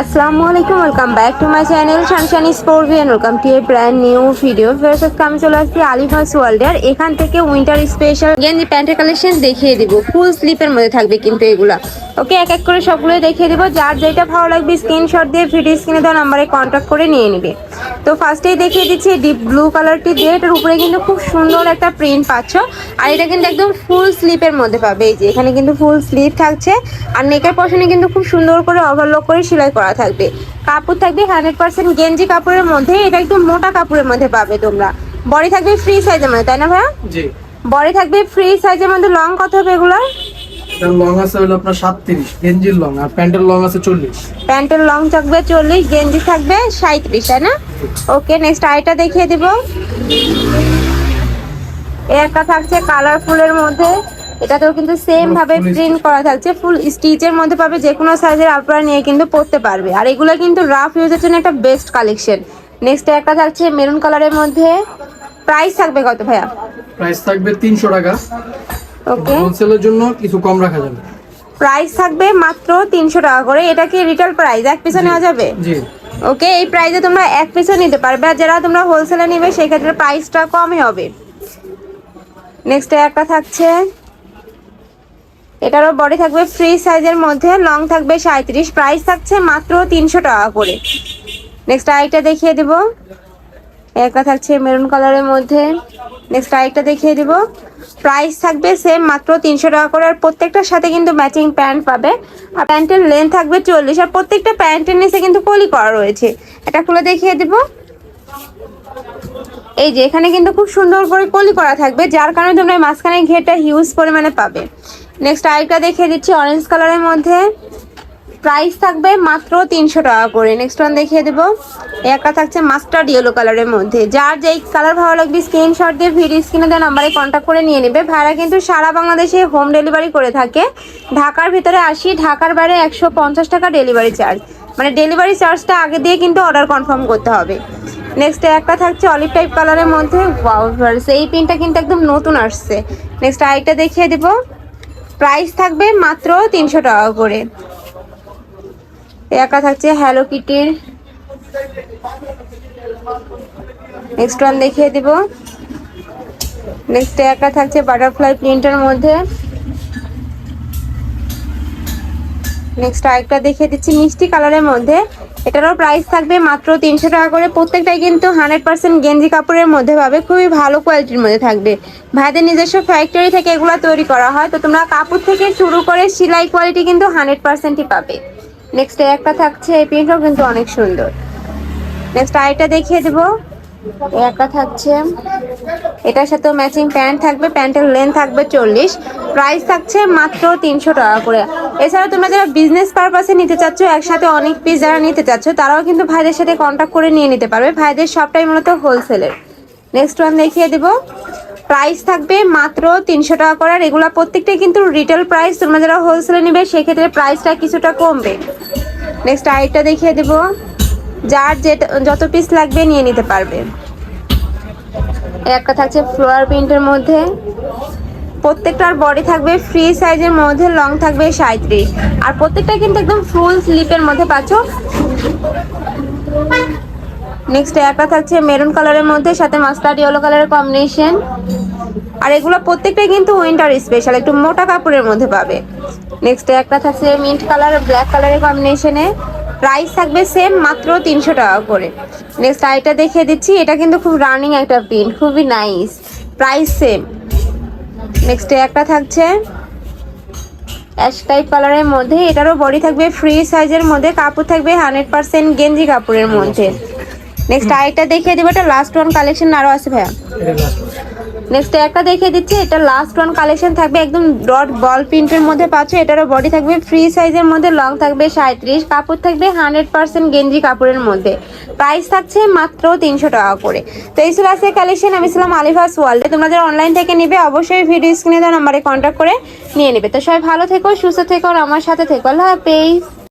আসসালামু আলাইকুম welcome back to my channel Shanshani sport ভিয়ান welcome to a brand new video আজকে আমি চলে আসছি আলিভাস ওয়ার্ল্ড এর এখান থেকে উইন্টার স্পেশাল গেঞ্জি প্যান্টের কালেকশন দেখিয়ে দিব। ফুল স্লিপের মধ্যে থাকবে কিন্তু এগুলা। ওকে এক এক করে সবগুলো দেখিয়ে দিব। যার যেটা ভালো লাগবে স্ক্রিনশট দিয়ে ভিডিও স্ক্রিনে দেওয়া নাম্বারে কন্ট্যাক্ট করে নিয়ে নিবে। তো ফার্স্টেই দেখিয়ে দিচ্ছি ডিপ ব্লু কালারটি দিয়ে। এটার উপরে কিন্তু খুব সুন্দর একটা প্রিন্ট পাচ্ছ। আর এটা কিন্তু একদম ফুল স্লিপের মধ্যে পাবে। এই যে এখানে কিন্তু ফুল স্লিপ থাকছে। আর নেকের পশনে কিন্তু খুব সুন্দর করে ওভারলক করে সেলাই করা থাকবে। কাপড় থাকবে হান্ড্রেড পার্সেন্ট গেঞ্জি কাপড়ের মধ্যে। এটা একটু মোটা কাপড়ের মধ্যে পাবে তোমরা। বডি থাকবে ফ্রি সাইজের মধ্যে তাই না ভাইয়া? জি। বডি থাকবে ফ্রি সাইজের মধ্যে। লং কত হবে এগুলো লং আছে হলো আপনার সাতত্রিশ গেঞ্জির লং আর প্যান্টের লং আছে চল্লিশ। প্যান্টের লং থাকবে চল্লিশ গেঞ্জি থাকবে সাঁত্রিশ তাই না? ওকে নেক্সট আইটা দেখিয়ে দিব। একটা থাকছে কালারফুলের মধ্যে। এটাতেও কিন্তু সেম ভাবে প্রিন্ট করা থাকছে। ফুল স্টিচের মধ্যে পাবে যে কোনো সাইজের আপনারা নিয়ে কিন্তু পরতে পারবে। আর এগুলো কিন্তু রাফ ইউজের জন্য একটা বেস্ট কালেকশন নেক্সট একটা থাকছে মেরুন কালারের মধ্যে। প্রাইস থাকবে কত ভাইয়া? প্রাইস থাকবে তিনশো টাকা। ওকে। হোলসেলের জন্য কিছু কম রাখা যাবে। প্রাইস থাকবে মাত্র তিনশো টাকা করে। এটা কি রিটেল প্রাইস এক পিসে নেওয়া যাবে? জি। ওকে এই প্রাইসে তোমরা এক পিসও নিতে পারবে। আর যারা তোমরা হোলসেলে নিবে সেক্ষেত্রে প্রাইসটা কমই হবে। নেক্সট একটা থাকছে। এটারও বডি থাকবে ফ্রি সাইজের মধ্যে লং থাকবে সাঁত্রিশ প্রাইস থাকছে মাত্র তিনশো টাকা করে। নেক্সট আরেকটা দেখিয়ে দিব। একটা থাকছে মেরুন কালারের মধ্যে। নেক্সট আরেকটা দেখিয়ে দিব। প্রাইস থাকবে সেম মাত্র তিনশো টাকা করে, আর প্রত্যেকটার সাথে কিন্তু ম্যাচিং প্যান্ট পাবে। আর প্যান্টের লেন্থ থাকবে চল্লিশ, আর প্রত্যেকটা প্যান্টের নিচে কিন্তু কলি করা রয়েছে। এটা খুলে দেখিয়ে দিব। এই যে, এখানে কিন্তু খুব সুন্দর করে কলি করা থাকবে, যার কারণে তোমরা মাঝখানে ঘেরটা হিউজ পরিমাণে পাবে। নেক্সট আরেকটা দেখিয়ে দিচ্ছি অরেঞ্জ কালারের মধ্যে। প্রাইস থাকবে মাত্র তিনশো টাকা করে। নেক্সট ওয়ান দেখিয়ে দেবো। একটা থাকছে মাস্টার্ড ইয়েলো কালারের মধ্যে। যার যেই কালার ভালো লাগবে স্ক্রিনশট দিয়ে ভিডিও স্ক্রিনে দেওয়া নাম্বারে কন্ট্যাক্ট করে নিয়ে নেবে। ভাড়া কিন্তু সারা বাংলাদেশে হোম ডেলিভারি করে থাকে। ঢাকার ভিতরে আসি ঢাকার বাইরে একশো পঞ্চাশ টাকা ডেলিভারি চার্জ মানে ডেলিভারি চার্জটা আগে দিয়ে কিন্তু অর্ডার কনফার্ম করতে হবে। নেক্সট একটা থাকছে অলিভ টাইপ কালারের মধ্যে। ওয়াও ভিউয়ার্স, এই পিনটা কিন্তু একদম নতুন আসছে। নেক্সট আরেকটা দেখিয়ে দেবো। প্রাইস থাকবে মাত্র তিনশো টাকা করে। একা থাকছে হ্যালো কিটির নেক্সট ওয়ান দেখিয়ে দিব। নেক্সট একা থাকছে বাটারফ্লাই প্রিন্টের মধ্যে। নেক্সট আরেকটা দেখিয়ে দিচ্ছি মিষ্টি কালারের মধ্যে। এটারও প্রাইস থাকবে মাত্র তিনশো টাকা করে। প্রত্যেকটাই কিন্তু হান্ড্রেড পার্সেন্ট গেঞ্জি কাপড়ের মধ্যে পাবে। খুবই ভালো কোয়ালিটির মধ্যে থাকবে। ভাইদের নিজস্ব ফ্যাক্টরি থেকে এগুলো তৈরি করা হয়। তো তোমরা কাপড় থেকে শুরু করে সেলাই কোয়ালিটি কিন্তু হান্ড্রেড পার্সেন্টই পাবে। নেক্সট একটা থাকছে, এই প্রিন্টও কিন্তু অনেক সুন্দর। নেক্সট আরেকটা দেখিয়ে দেবো। এই একটা থাকছে। এটার সাথে ম্যাচিং প্যান্ট থাকবে প্যান্টের লেন্থ থাকবে চল্লিশ। প্রাইস থাকছে মাত্র তিনশো টাকা করে। এছাড়া তোমরা যারা বিজনেস পারপাসে নিতে চাচ্ছ, একসাথে অনেক পিস যারা নিতে চাচ্ছ, তারাও কিন্তু ভাইদের সাথে কন্ট্যাক্ট করে নিয়ে নিতে পারবে। ভাইদের সবটাই মূলত হোলসেলের নেক্সট ওয়ান দেখিয়ে দেবো। প্রাইস থাকবে মাত্র তিনশো টাকা করে। আর এগুলো প্রত্যেকটাই কিন্তু রিটেল প্রাইস তোমরা যারা হোলসেলে নেবে, সেক্ষেত্রে প্রাইসটা কিছুটা কমবে। নেক্সট আরেকটা দেখিয়ে দেবো। যার যেটা, যত পিস লাগবে নিয়ে নিতে পারবে। একটা থাকছে ফ্লোয়ার প্রিন্টের মধ্যে। প্রত্যেকটার বডি থাকবে ফ্রি সাইজের মধ্যে লং থাকবে সাঁত্রিশ আর প্রত্যেকটা কিন্তু একদম ফুল স্লিপের মধ্যে পাচ্ছ নেক্সট একটা থাকছে মেরুন কালারের মধ্যে, সাথে মাস্টার্ড ইয়েলো কালারের কম্বিনেশন আর এগুলো প্রত্যেকটাই কিন্তু উইন্টার স্পেশাল একটু মোটা কাপড়ের মধ্যে পাবে। নেক্সট একটা থাকছে মিন্ট কালার ব্ল্যাক কালারের কম্বিনেশনে প্রাইস থাকবে সেম মাত্র তিনশো টাকা করে। নেক্সট আইটা দেখিয়ে দিচ্ছি, এটা কিন্তু খুব রানিং একটা প্রিন্ট খুবই নাইস প্রাইস সেম নেক্সট একটা থাকছে অ্যাশ টাইপ কালারের মধ্যে, এটারও বডি থাকবে ফ্রি সাইজের মধ্যে, কাপড় থাকবে হান্ড্রেড পার্সেন্ট গেঞ্জি কাপড়ের মধ্যে। নেক্সট আরেকটা দেখিয়ে দেবো এটা লাস্ট ওয়ান কালেকশন আরও আছে ভাইয়া। নেক্সট একটা দেখিয়ে দিচ্ছি এটা লাস্ট ওয়ান কালেকশন থাকবে একদম ডট বল প্রিন্টের মধ্যে পাচ্ছ এটারও বডি থাকবে ফ্রি সাইজের মধ্যে লং থাকবে সাঁত্রিশ কাপড় থাকবে হান্ড্রেড পার্সেন্ট গেঞ্জি কাপড়ের মধ্যে। প্রাইস থাকছে মাত্র তিনশো টাকা করে। তো এই ছিল আজকের কালেকশন আমি ছিলাম আলিভাস ওয়ার্ল্ডে। তোমরা যারা অনলাইন থেকে নিবে অবশ্যই ভিডিও স্ক্রিনে দেওয়া নাম্বারে কন্ট্যাক্ট করে নিয়ে নেবে। তো সবাই ভালো থেকো সুস্থ থেকো আর আমার সাথে থেকো। আল্লাহ হাফেজ।